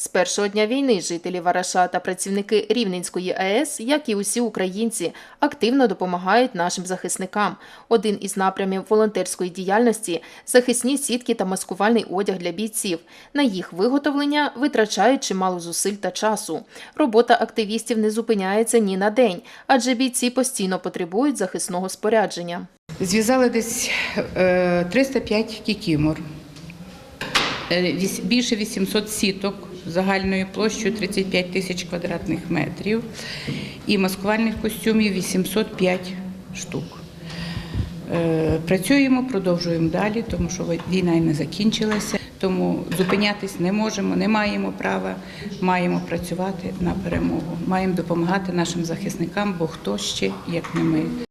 З першого дня війни жителі Вараша та працівники Рівненської АЕС, як і усі українці, активно допомагають нашим захисникам. Один із напрямів волонтерської діяльності захисні сітки та маскувальний одяг для бійців. На їх виготовлення витрачають чимало зусиль та часу. Робота активістів не зупиняється ні на день, адже бійці постійно потребують захисного спорядження. Зв'язали десь е, 305 кікімор, е, більше 800 сіток загальною площею 35 тисяч квадратних метрів і маскувальних костюмів 805 штук. Е, Працюємо, продовжуємо далі, тому що війна не закінчилася. Тому зупинятись не можемо, не маємо права. Маємо працювати на перемогу. Маємо допомагати нашим захисникам, бо хто ще, як не ми.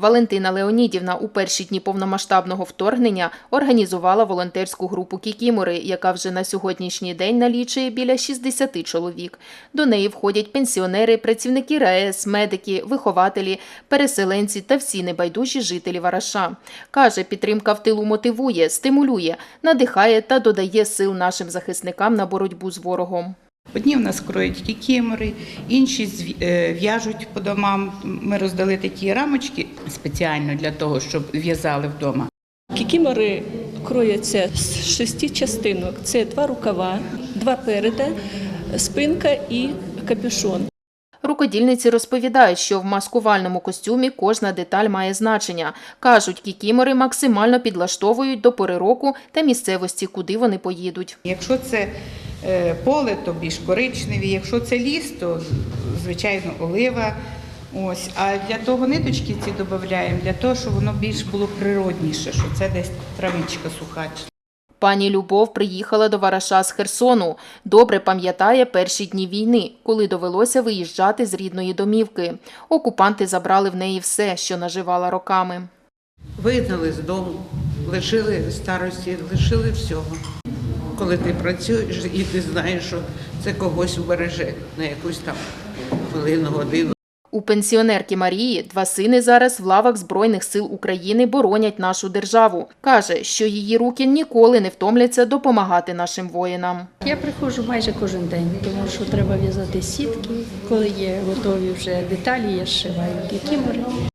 Валентина Леонідівна у перші дні повномасштабного вторгнення організувала волонтерську групу Кікімори, яка вже на сьогоднішній день налічує біля 60 чоловік. До неї входять пенсіонери, працівники РАЕС, медики, вихователі, переселенці та всі небайдужі жителі Вараша. Каже, підтримка в тилу мотивує, стимулює, надихає та додає сил нашим захисникам на боротьбу з ворогом. Одні в нас кроють кікімори, інші е, в'яжуть по домам. Ми роздали такі рамочки спеціально для того, щоб в'язали вдома. Кікімори крояться з шести частинок. Це два рукава, два переда, спинка і капюшон. Рукодільниці розповідають, що в маскувальному костюмі кожна деталь має значення. Кажуть, кікімори максимально підлаштовують до пори року та місцевості, куди вони поїдуть. Якщо це поле, то більш коричневі. Якщо це ліс, то звичайно олива. Ось, а для того ниточки ці додаємо, для того, щоб воно більш було природніше, що це десь травичка суха. Пані Любов приїхала до Вараша з Херсону. Добре пам'ятає перші дні війни, коли довелося виїжджати з рідної домівки. Окупанти забрали в неї все, що наживала роками. Вигнали з дому, лишили старості, лишили всього. Коли ти працюєш і ти знаєш, що це когось вбереже на якусь там хвилину, годину. У пенсіонерки Марії два сини зараз в лавах Збройних сил України боронять нашу державу. Каже, що її руки ніколи не втомляться допомагати нашим воїнам. Я приходжу майже кожен день, тому що треба в'язати сітки. Коли є готові вже деталі, я зшиваю кікімори.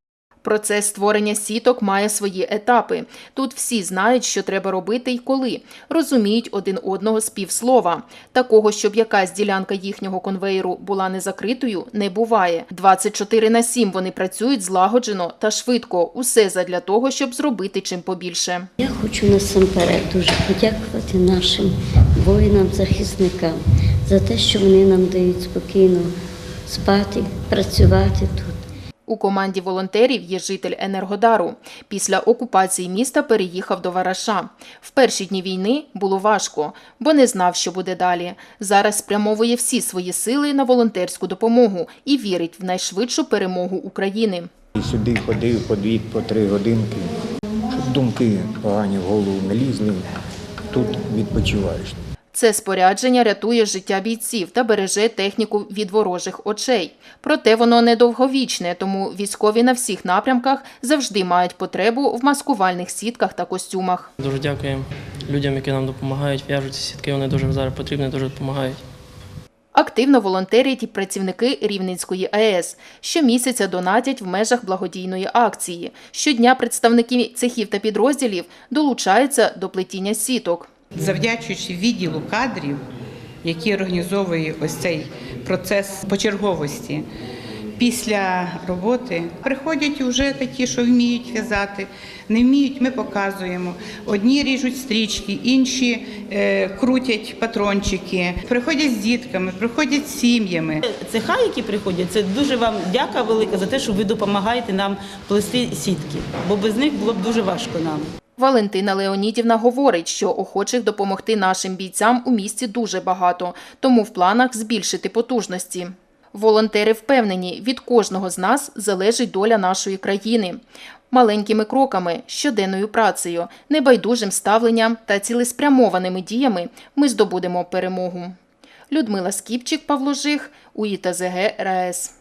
Процес створення сіток має свої етапи. Тут всі знають, що треба робити і коли, розуміють один одного з півслова. Такого, щоб якась ділянка їхнього конвейеру була не закритою, не буває. 24 на 7 вони працюють злагоджено та швидко. Усе задля того, щоб зробити чим побільше. Я хочу насамперед дуже подякувати нашим воїнам-захисникам за те, що вони нам дають спокійно спати, працювати тут. У команді волонтерів є житель Енергодару. Після окупації міста переїхав до Вараша. В перші дні війни було важко, бо не знав, що буде далі. Зараз спрямовує всі свої сили на волонтерську допомогу і вірить в найшвидшу перемогу України. Сюди ходив по дві, по три годинки, щоб думки погані в голову не лізли. Тут відпочиваєш. Це спорядження рятує життя бійців та береже техніку від ворожих очей. Проте воно недовговічне, тому військові на всіх напрямках завжди мають потребу в маскувальних сітках та костюмах. Дуже дякуємо людям, які нам допомагають, в'яжуть ці сітки. Вони дуже зараз потрібні, дуже допомагають. Активно волонтерять і працівники Рівненської АЕС. Щомісяця донатять в межах благодійної акції. Щодня представники цехів та підрозділів долучаються до плетіння сіток. Завдячуючи відділу кадрів, який організовує ось цей процес почерговості. Після роботи приходять вже такі, що вміють в'язати, не вміють, ми показуємо. Одні ріжуть стрічки, інші е, крутять патрончики, приходять з дітками, приходять з сім'ями. цеха, які приходять, це дуже вам дяка велика за те, що ви допомагаєте нам плести сітки, бо без них було б дуже важко нам. Валентина Леонідівна говорить, що охочих допомогти нашим бійцям у місті дуже багато, тому в планах збільшити потужності. Волонтери впевнені, від кожного з нас залежить доля нашої країни. Маленькими кроками, щоденною працею, небайдужим ставленням та цілеспрямованими діями ми здобудемо перемогу. Людмила Скіпчик, Павло Жих, УІТЗГ РаЕС.